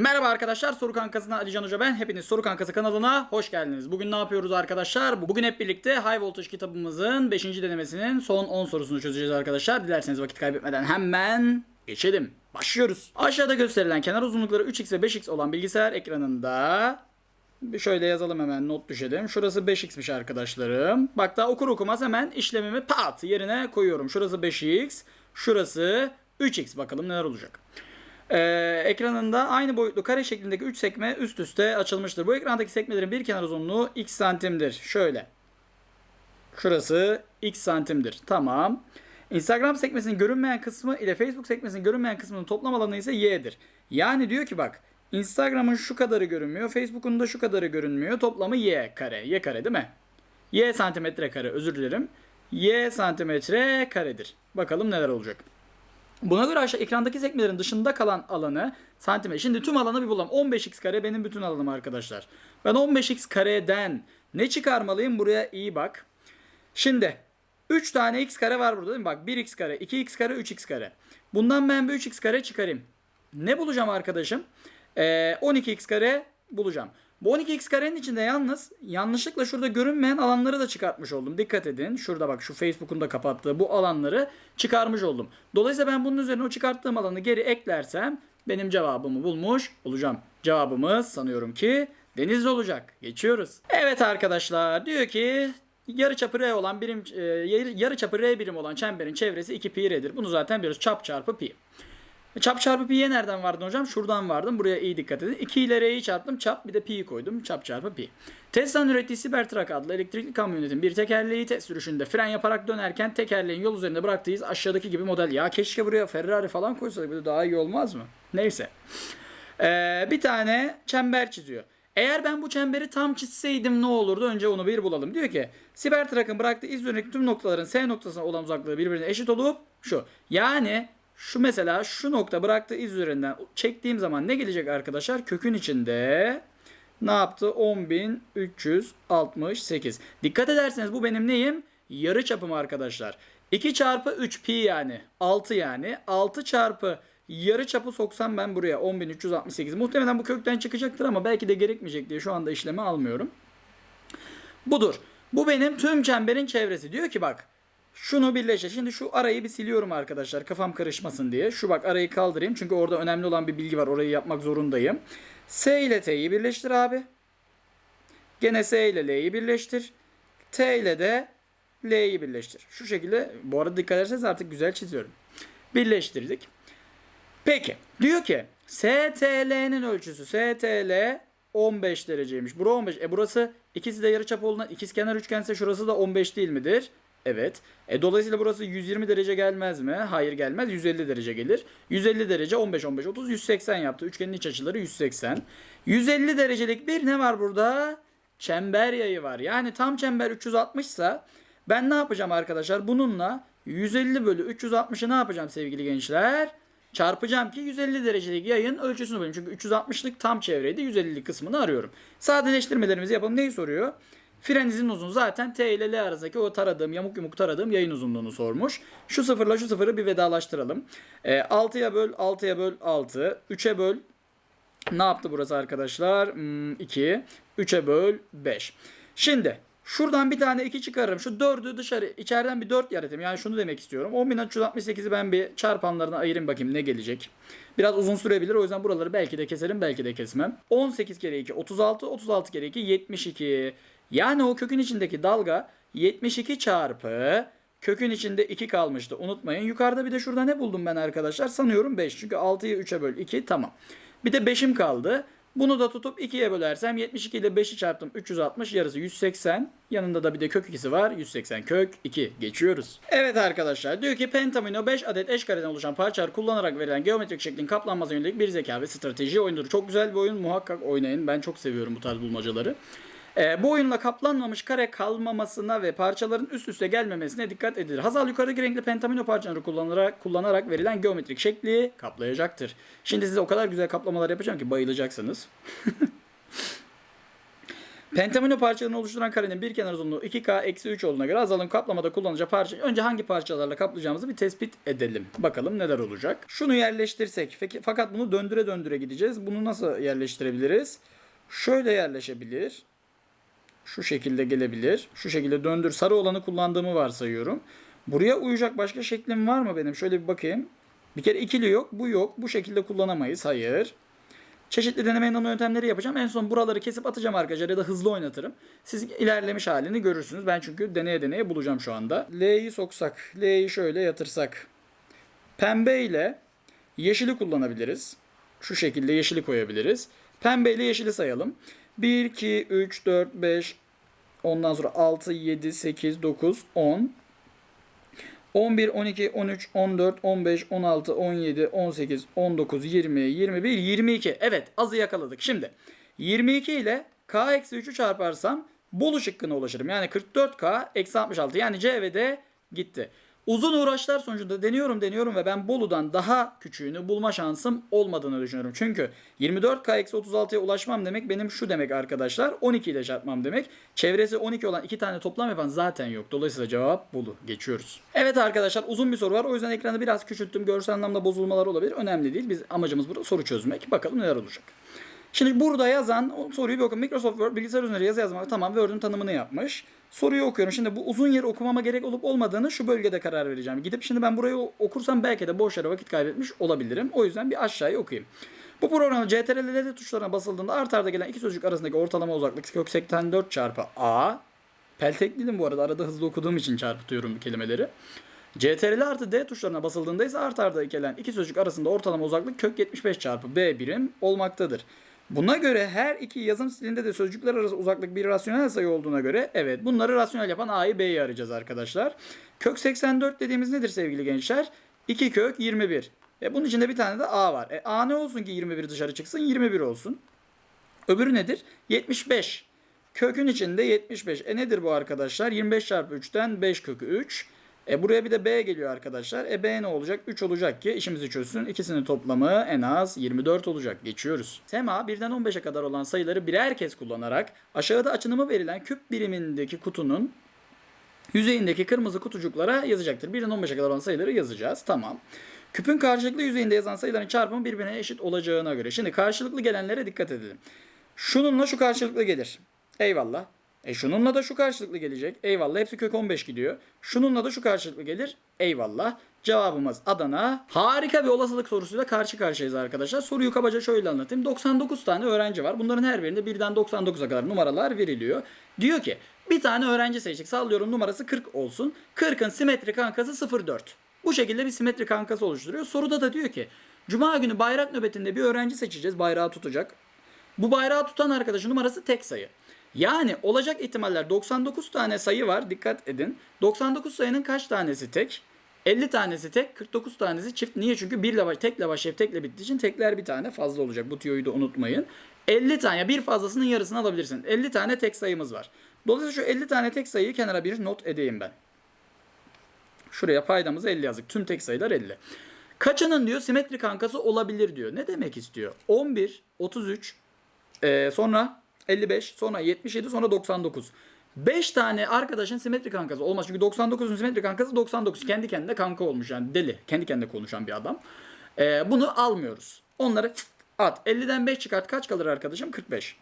Merhaba arkadaşlar Soru Kankası'ndan Ali Can Hoca ben. Hepiniz Soru Kankası kanalına hoş geldiniz. Bugün ne yapıyoruz arkadaşlar? Bugün hep birlikte High Voltage kitabımızın 5. denemesinin son 10 sorusunu çözeceğiz arkadaşlar. Dilerseniz vakit kaybetmeden hemen geçelim. Başlıyoruz. Aşağıda gösterilen kenar uzunlukları 3x ve 5x olan bilgisayar ekranında bir şöyle yazalım hemen not düşelim. Şurası 5x'miş arkadaşlarım. Bak daha okur okumaz hemen işlemimi pat yerine koyuyorum. Şurası 5x, şurası 3x. Bakalım neler olacak. Ee, ekranında aynı boyutlu kare şeklindeki 3 sekme üst üste açılmıştır. Bu ekrandaki sekmelerin bir kenar uzunluğu x santimdir. Şöyle. Şurası x santimdir. Tamam. Instagram sekmesinin görünmeyen kısmı ile Facebook sekmesinin görünmeyen kısmının toplam alanı ise y'dir. Yani diyor ki bak Instagram'ın şu kadarı görünmüyor. Facebook'un da şu kadarı görünmüyor. Toplamı y kare. Y kare değil mi? Y santimetre kare özür dilerim. Y santimetre karedir. Bakalım neler olacak. Buna göre aşağı ekrandaki sekmelerin dışında kalan alanı santimetre. Şimdi tüm alanı bir bulalım. 15x kare benim bütün alanım arkadaşlar. Ben 15x kareden ne çıkarmalıyım? Buraya iyi bak. Şimdi 3 tane x kare var burada değil mi? Bak 1x kare, 2x kare, 3x kare. Bundan ben bir 3x kare çıkarayım. Ne bulacağım arkadaşım? Ee, 12x kare bulacağım. Bu 12x karenin içinde yalnız yanlışlıkla şurada görünmeyen alanları da çıkartmış oldum. Dikkat edin. Şurada bak şu Facebook'un da kapattığı bu alanları çıkarmış oldum. Dolayısıyla ben bunun üzerine o çıkarttığım alanı geri eklersem benim cevabımı bulmuş olacağım. Cevabımız sanıyorum ki deniz olacak. Geçiyoruz. Evet arkadaşlar diyor ki yarıçapı R olan birim e, yarı- yarıçapı R birim olan çemberin çevresi 2 pi R'dir. Bunu zaten biliyoruz. Çap çarpı pi. Çap çarpı pi'ye nereden vardın hocam? Şuradan vardım. Buraya iyi dikkat edin. 2 ile r'yi çarptım. Çap bir de pi'yi koydum. Çap çarpı pi. Tesla'nın ürettiği Cybertruck adlı elektrikli kamyonetin bir tekerleği test sürüşünde fren yaparak dönerken tekerleğin yol üzerinde bıraktığı iz aşağıdaki gibi model. Ya keşke buraya Ferrari falan koysaydık. Böyle daha iyi olmaz mı? Neyse. Ee, bir tane çember çiziyor. Eğer ben bu çemberi tam çizseydim ne olurdu? Önce onu bir bulalım. Diyor ki Cybertruck'ın bıraktığı iz üzerindeki tüm noktaların S noktasına olan uzaklığı birbirine eşit olup şu. Yani şu mesela şu nokta bıraktığı iz üzerinden çektiğim zaman ne gelecek arkadaşlar? Kökün içinde ne yaptı? 10.368. Dikkat ederseniz bu benim neyim? Yarı çapım arkadaşlar. 2 çarpı 3 pi yani. 6 yani. 6 çarpı yarı çapı soksam ben buraya 10.368. Muhtemelen bu kökten çıkacaktır ama belki de gerekmeyecek diye şu anda işlemi almıyorum. Budur. Bu benim tüm çemberin çevresi. Diyor ki bak şunu birleştir. Şimdi şu arayı bir siliyorum arkadaşlar kafam karışmasın diye. Şu bak arayı kaldırayım çünkü orada önemli olan bir bilgi var. Orayı yapmak zorundayım. S ile T'yi birleştir abi. Gene S ile L'yi birleştir. T ile de L'yi birleştir. Şu şekilde bu arada dikkat ederseniz artık güzel çiziyorum. Birleştirdik. Peki diyor ki STL'nin ölçüsü STL 15 dereceymiş. Bura 15. E burası ikisi de yarıçap olduğundan ikizkenar üçgense şurası da 15 değil midir? Evet. E dolayısıyla burası 120 derece gelmez mi? Hayır gelmez. 150 derece gelir. 150 derece 15 15 30 180 yaptı. Üçgenin iç açıları 180. 150 derecelik bir ne var burada? Çember yayı var. Yani tam çember 360 ise ben ne yapacağım arkadaşlar? Bununla 150 bölü 360'ı ne yapacağım sevgili gençler? Çarpacağım ki 150 derecelik yayın ölçüsünü bulayım. Çünkü 360'lık tam çevreydi. 150'lik kısmını arıyorum. Sadeleştirmelerimizi yapalım. Neyi soruyor? Fren izin uzun zaten T ile L arasındaki o taradığım yamuk yumuk taradığım yayın uzunluğunu sormuş. Şu sıfırla şu sıfırı bir vedalaştıralım. E, 6'ya böl 6'ya böl 6. 3'e böl ne yaptı burası arkadaşlar? Hmm, 2. 3'e böl 5. Şimdi şuradan bir tane 2 çıkarırım. Şu 4'ü dışarı içeriden bir 4 yaratayım. Yani şunu demek istiyorum. 10.368'i ben bir çarpanlarına ayırayım bakayım ne gelecek. Biraz uzun sürebilir. O yüzden buraları belki de keserim belki de kesmem. 18 kere 2 36. 36 kere 2 72. Yani o kökün içindeki dalga 72 çarpı kökün içinde 2 kalmıştı. Unutmayın. Yukarıda bir de şurada ne buldum ben arkadaşlar? Sanıyorum 5. Çünkü 6'yı 3'e böl 2 tamam. Bir de 5'im kaldı. Bunu da tutup 2'ye bölersem 72 ile 5'i çarptım 360 yarısı 180. Yanında da bir de kök ikisi var. 180 kök 2 geçiyoruz. Evet arkadaşlar diyor ki pentamino 5 adet eş kareden oluşan parçalar kullanarak verilen geometrik şeklin kaplanmasına yönelik bir zeka ve strateji oyunudur. Çok güzel bir oyun muhakkak oynayın. Ben çok seviyorum bu tarz bulmacaları. Ee, bu oyunla kaplanmamış kare kalmamasına ve parçaların üst üste gelmemesine dikkat edilir. Hazal yukarıdaki renkli pentamino parçaları kullanarak, kullanarak verilen geometrik şekli kaplayacaktır. Şimdi size o kadar güzel kaplamalar yapacağım ki bayılacaksınız. Pentamino parçalarını oluşturan karenin bir kenar uzunluğu 2K eksi 3 olduğuna göre azalım kaplamada kullanacağı parça önce hangi parçalarla kaplayacağımızı bir tespit edelim. Bakalım neler olacak. Şunu yerleştirsek fakat bunu döndüre döndüre gideceğiz. Bunu nasıl yerleştirebiliriz? Şöyle yerleşebilir. Şu şekilde gelebilir. Şu şekilde döndür. Sarı olanı kullandığımı varsayıyorum. Buraya uyacak başka şeklim var mı benim? Şöyle bir bakayım. Bir kere ikili yok. Bu yok. Bu şekilde kullanamayız. Hayır. Çeşitli deneme yanılma yöntemleri yapacağım. En son buraları kesip atacağım arkadaşlar ya da hızlı oynatırım. Siz ilerlemiş halini görürsünüz. Ben çünkü deneye deneye bulacağım şu anda. L'yi soksak, L'yi şöyle yatırsak. Pembe ile yeşili kullanabiliriz. Şu şekilde yeşili koyabiliriz. Pembe ile yeşili sayalım. 1, 2, 3, 4, 5, ondan sonra 6, 7, 8, 9, 10. 11, 12, 13, 14, 15, 16, 17, 18, 19, 20, 21, 22. Evet azı yakaladık. Şimdi 22 ile k eksi 3'ü çarparsam Bolu şıkkına ulaşırım. Yani 44k eksi 66 yani C ve D gitti. Uzun uğraşlar sonucunda deniyorum deniyorum ve ben Bolu'dan daha küçüğünü bulma şansım olmadığını düşünüyorum. Çünkü 24k eksi 36'ya ulaşmam demek benim şu demek arkadaşlar 12 ile çarpmam demek. Çevresi 12 olan iki tane toplam yapan zaten yok. Dolayısıyla cevap Bolu. Geçiyoruz. Evet arkadaşlar uzun bir soru var. O yüzden ekranı biraz küçülttüm. Görsel anlamda bozulmalar olabilir. Önemli değil. Biz amacımız burada soru çözmek. Bakalım neler olacak. Şimdi burada yazan soruyu bir okuyun. Microsoft Word bilgisayar üzerinde yazı yazmak tamam Word'ün tanımını yapmış. Soruyu okuyorum. Şimdi bu uzun yeri okumama gerek olup olmadığını şu bölgede karar vereceğim. Gidip şimdi ben burayı okursam belki de boş yere vakit kaybetmiş olabilirim. O yüzden bir aşağıya okuyayım. Bu programda CTRL tuşlarına basıldığında art arda gelen iki sözcük arasındaki ortalama uzaklık kök 84 çarpı A. Peltekliydim bu arada. Arada hızlı okuduğum için çarpıtıyorum kelimeleri. CTRL artı D tuşlarına basıldığında ise art arda gelen iki sözcük arasında ortalama uzaklık kök 75 çarpı B birim olmaktadır. Buna göre her iki yazım stilinde de sözcükler arası uzaklık bir rasyonel sayı olduğuna göre evet bunları rasyonel yapan A'yı B'yi arayacağız arkadaşlar. Kök 84 dediğimiz nedir sevgili gençler? 2 kök 21. E bunun içinde bir tane de A var. E A ne olsun ki 21 dışarı çıksın? 21 olsun. Öbürü nedir? 75. Kökün içinde 75. E nedir bu arkadaşlar? 25 çarpı 3'ten 5 kökü 3. E buraya bir de B geliyor arkadaşlar. E B ne olacak? 3 olacak ki işimizi çözsün. İkisinin toplamı en az 24 olacak. Geçiyoruz. Tema 1'den 15'e kadar olan sayıları birer kez kullanarak aşağıda açınımı verilen küp birimindeki kutunun yüzeyindeki kırmızı kutucuklara yazacaktır. 1'den 15'e kadar olan sayıları yazacağız. Tamam. Küpün karşılıklı yüzeyinde yazan sayıların çarpımı birbirine eşit olacağına göre. Şimdi karşılıklı gelenlere dikkat edelim. Şununla şu karşılıklı gelir. Eyvallah. E şununla da şu karşılıklı gelecek. Eyvallah. Hepsi kök 15 gidiyor. Şununla da şu karşılıklı gelir. Eyvallah. Cevabımız Adana. Harika bir olasılık sorusuyla karşı karşıyayız arkadaşlar. Soruyu kabaca şöyle anlatayım. 99 tane öğrenci var. Bunların her birinde 1'den 99'a kadar numaralar veriliyor. Diyor ki bir tane öğrenci seçtik. Sallıyorum numarası 40 olsun. 40'ın simetrik kankası 0,4. Bu şekilde bir simetrik kankası oluşturuyor. Soruda da diyor ki Cuma günü bayrak nöbetinde bir öğrenci seçeceğiz. Bayrağı tutacak. Bu bayrağı tutan arkadaşın numarası tek sayı. Yani olacak ihtimaller 99 tane sayı var. Dikkat edin. 99 sayının kaç tanesi tek? 50 tanesi tek, 49 tanesi çift. Niye? Çünkü birle baş, tekle başlayıp tekle bittiği için tekler bir tane fazla olacak. Bu tüyoyu da unutmayın. 50 tane, bir fazlasının yarısını alabilirsin. 50 tane tek sayımız var. Dolayısıyla şu 50 tane tek sayıyı kenara bir not edeyim ben. Şuraya paydamızı 50 yazdık. Tüm tek sayılar 50. Kaçının diyor simetrik kankası olabilir diyor. Ne demek istiyor? 11, 33, ee, sonra 55, sonra 77, sonra 99. 5 tane arkadaşın simetrik kankası olmaz. Çünkü 99'un simetrik kankası 99. Kendi kendine kanka olmuş yani deli. Kendi kendine konuşan bir adam. Ee, bunu almıyoruz. Onları at. 50'den 5 çıkart. Kaç kalır arkadaşım? 45.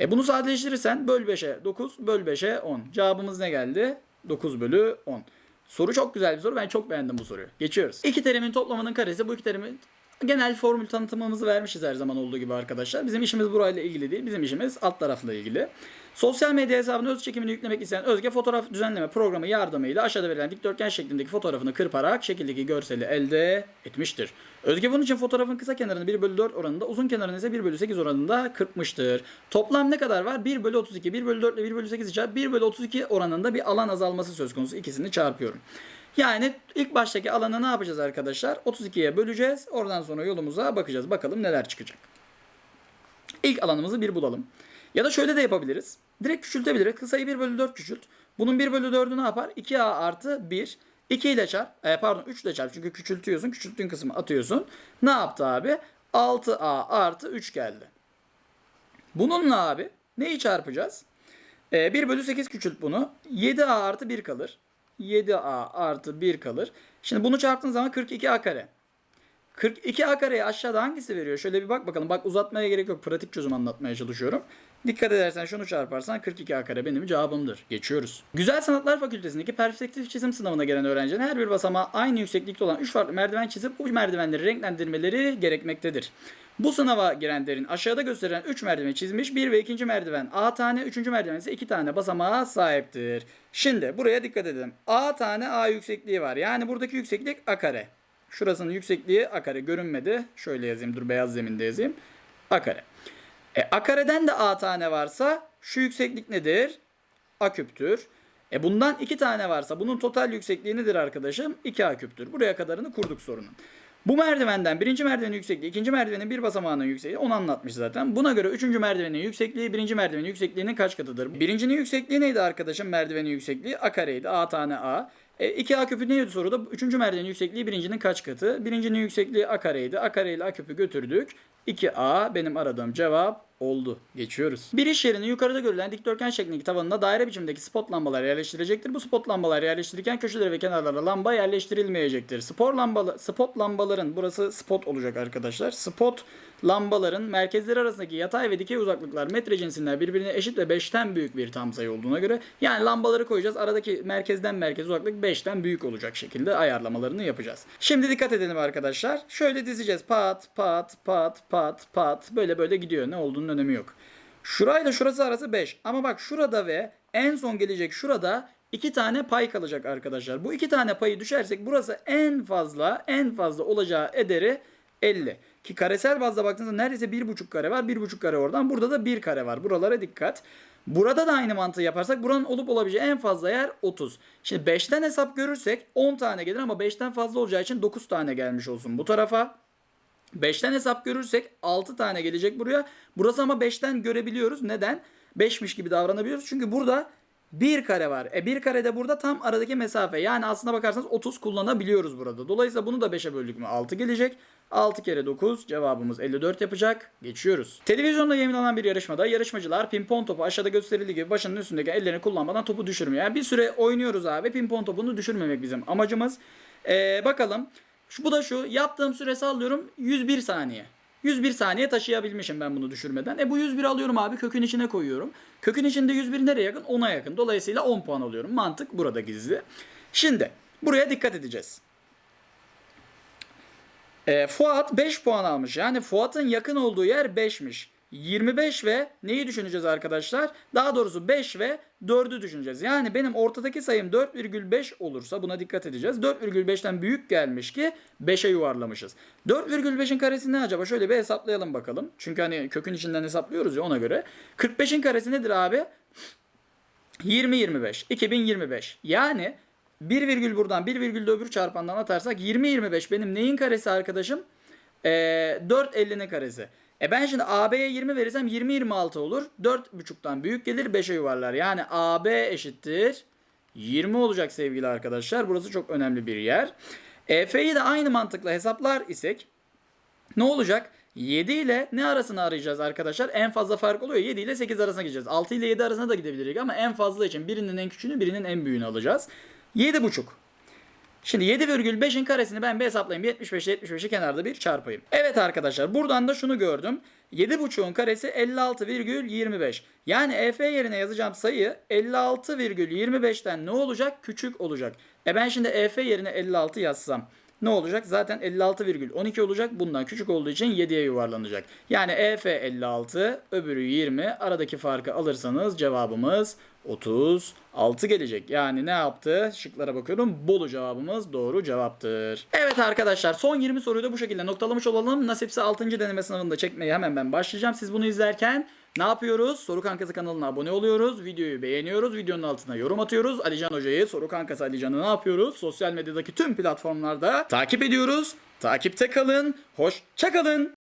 E bunu sadeleştirirsen böl 5'e 9, böl 5'e 10. Cevabımız ne geldi? 9 bölü 10. Soru çok güzel bir soru. Ben çok beğendim bu soruyu. Geçiyoruz. İki terimin toplamının karesi. Bu iki terimin genel formül tanıtımımızı vermişiz her zaman olduğu gibi arkadaşlar. Bizim işimiz burayla ilgili değil. Bizim işimiz alt tarafla ilgili. Sosyal medya hesabına öz çekimini yüklemek isteyen Özge fotoğraf düzenleme programı yardımıyla aşağıda verilen dikdörtgen şeklindeki fotoğrafını kırparak şekildeki görseli elde etmiştir. Özge bunun için fotoğrafın kısa kenarını 1 bölü 4 oranında, uzun kenarını ise 1 bölü 8 oranında kırpmıştır. Toplam ne kadar var? 1 bölü 32, 1 bölü 4 ile 1 bölü 8 çarpı 1 bölü 32 oranında bir alan azalması söz konusu. İkisini çarpıyorum. Yani ilk baştaki alanı ne yapacağız arkadaşlar? 32'ye böleceğiz. Oradan sonra yolumuza bakacağız. Bakalım neler çıkacak. İlk alanımızı bir bulalım. Ya da şöyle de yapabiliriz. Direkt küçültebiliriz. Kısayı 1 bölü 4 küçült. Bunun 1 bölü 4'ü ne yapar? 2a artı 1. 2 ile çarp. E, pardon 3 ile çarp. Çünkü küçültüyorsun. Küçülttüğün kısmı atıyorsun. Ne yaptı abi? 6a artı 3 geldi. Bununla abi Neyi çarpacağız? Ee, 1 bölü 8 küçült bunu. 7a artı 1 kalır. 7a artı 1 kalır. Şimdi bunu çarptığın zaman 42a kare. 42a kareyi aşağıda hangisi veriyor? Şöyle bir bak bakalım. Bak uzatmaya gerek yok. Pratik çözüm anlatmaya çalışıyorum. Dikkat edersen şunu çarparsan 42a kare benim cevabımdır. Geçiyoruz. Güzel Sanatlar Fakültesindeki perspektif çizim sınavına gelen öğrencilerin her bir basamağa aynı yükseklikte olan 3 farklı merdiven çizip bu merdivenleri renklendirmeleri gerekmektedir. Bu sınava girenlerin aşağıda gösterilen 3 merdiveni çizmiş. 1 ve 2. merdiven A tane, 3. merdiven ise 2 tane basamağa sahiptir. Şimdi buraya dikkat edelim. A tane A yüksekliği var. Yani buradaki yükseklik A kare. Şurasının yüksekliği A kare görünmedi. Şöyle yazayım dur beyaz zeminde yazayım. A kare. E, A kareden de A tane varsa şu yükseklik nedir? A küptür. E bundan 2 tane varsa bunun total yüksekliği nedir arkadaşım? 2A küptür. Buraya kadarını kurduk sorunun. Bu merdivenden birinci merdivenin yüksekliği, ikinci merdivenin bir basamağının yüksekliği onu anlatmış zaten. Buna göre üçüncü merdivenin yüksekliği birinci merdivenin yüksekliğinin kaç katıdır? Birincinin yüksekliği neydi arkadaşım? Merdivenin yüksekliği a kareydi. A tane a. E, 2a küpü neydi soruda? Üçüncü merdivenin yüksekliği birincinin kaç katı? Birincinin yüksekliği a kareydi. A kare ile a küpü götürdük. 2a benim aradığım cevap oldu. Geçiyoruz. Bir iş yerinin yukarıda görülen dikdörtgen şeklindeki tavanına daire biçimdeki spot lambalar yerleştirecektir. Bu spot lambalar yerleştirirken köşelere ve kenarlara lamba yerleştirilmeyecektir. Spor lambalı, spot lambaların burası spot olacak arkadaşlar. Spot lambaların merkezleri arasındaki yatay ve dikey uzaklıklar metre cinsinden birbirine eşit ve 5'ten büyük bir tam sayı olduğuna göre yani lambaları koyacağız. Aradaki merkezden merkez uzaklık 5'ten büyük olacak şekilde ayarlamalarını yapacağız. Şimdi dikkat edelim arkadaşlar. Şöyle dizeceğiz. Pat pat pat pat pat böyle böyle gidiyor. Ne olduğunun önemi yok. Şurayla şurası arası 5. Ama bak şurada ve en son gelecek şurada iki tane pay kalacak arkadaşlar. Bu iki tane payı düşersek burası en fazla en fazla olacağı ederi 50. Ki karesel bazda baktığınızda neredeyse 1,5 kare var. 1,5 kare oradan. Burada da 1 kare var. Buralara dikkat. Burada da aynı mantığı yaparsak buranın olup olabileceği en fazla yer 30. Şimdi 5'ten hesap görürsek 10 tane gelir ama 5'ten fazla olacağı için 9 tane gelmiş olsun bu tarafa. 5'ten hesap görürsek 6 tane gelecek buraya. Burası ama 5'ten görebiliyoruz. Neden? 5'miş gibi davranabiliyoruz. Çünkü burada 1 kare var. E 1 kare de burada tam aradaki mesafe. Yani aslına bakarsanız 30 kullanabiliyoruz burada. Dolayısıyla bunu da 5'e böldük mü 6 gelecek. 6 kere 9 cevabımız 54 yapacak. Geçiyoruz. Televizyonda yayınlanan bir yarışmada yarışmacılar pimpon topu aşağıda gösterildiği gibi başının üstündeki ellerini kullanmadan topu düşürmüyor. Yani bir süre oynuyoruz abi. Pimpon topunu düşürmemek bizim amacımız. Ee, bakalım. Şu, bu da şu. Yaptığım süre sallıyorum 101 saniye. 101 saniye taşıyabilmişim ben bunu düşürmeden. E bu 101 alıyorum abi kökün içine koyuyorum. Kökün içinde 101 nereye yakın? 10'a yakın. Dolayısıyla 10 puan alıyorum. Mantık burada gizli. Şimdi buraya dikkat edeceğiz. E, Fuat 5 puan almış. Yani Fuat'ın yakın olduğu yer 5'miş. 25 ve neyi düşüneceğiz arkadaşlar? Daha doğrusu 5 ve 4'ü düşüneceğiz. Yani benim ortadaki sayım 4,5 olursa buna dikkat edeceğiz. 4,5'ten büyük gelmiş ki 5'e yuvarlamışız. 4,5'in karesi ne acaba? Şöyle bir hesaplayalım bakalım. Çünkü hani kökün içinden hesaplıyoruz ya ona göre. 45'in karesi nedir abi? 20 25 2025. Yani 1 virgül buradan 1 virgül öbür çarpandan atarsak 20 25 benim neyin karesi arkadaşım? Ee, 4 50'nin karesi. E ben şimdi AB'ye 20 verirsem 20 26 olur. 4.5'tan büyük gelir 5'e yuvarlar. Yani AB eşittir 20 olacak sevgili arkadaşlar. Burası çok önemli bir yer. EF'yi de aynı mantıkla hesaplar isek ne olacak? 7 ile ne arasını arayacağız arkadaşlar? En fazla fark oluyor. 7 ile 8 arasına gideceğiz. 6 ile 7 arasına da gidebiliriz ama en fazla için birinin en küçüğünü birinin en büyüğünü alacağız. 7,5. Şimdi 7,5'in karesini ben bir hesaplayayım. 75 75'i kenarda bir çarpayım. Evet arkadaşlar buradan da şunu gördüm. 7,5'un karesi 56,25. Yani EF yerine yazacağım sayı 56,25'ten ne olacak? Küçük olacak. E ben şimdi EF yerine 56 yazsam ne olacak? Zaten 56,12 olacak. Bundan küçük olduğu için 7'ye yuvarlanacak. Yani EF 56, öbürü 20. Aradaki farkı alırsanız cevabımız 36 gelecek. Yani ne yaptı? Şıklara bakıyorum. Bolu cevabımız doğru cevaptır. Evet arkadaşlar son 20 soruyu da bu şekilde noktalamış olalım. Nasipse 6. deneme sınavında çekmeye hemen ben başlayacağım. Siz bunu izlerken ne yapıyoruz? Soru Kankası kanalına abone oluyoruz. Videoyu beğeniyoruz. Videonun altına yorum atıyoruz. Alican Hoca'yı, Soru Kankası Alican'ı ne yapıyoruz? Sosyal medyadaki tüm platformlarda takip ediyoruz. Takipte kalın. Hoşça kalın.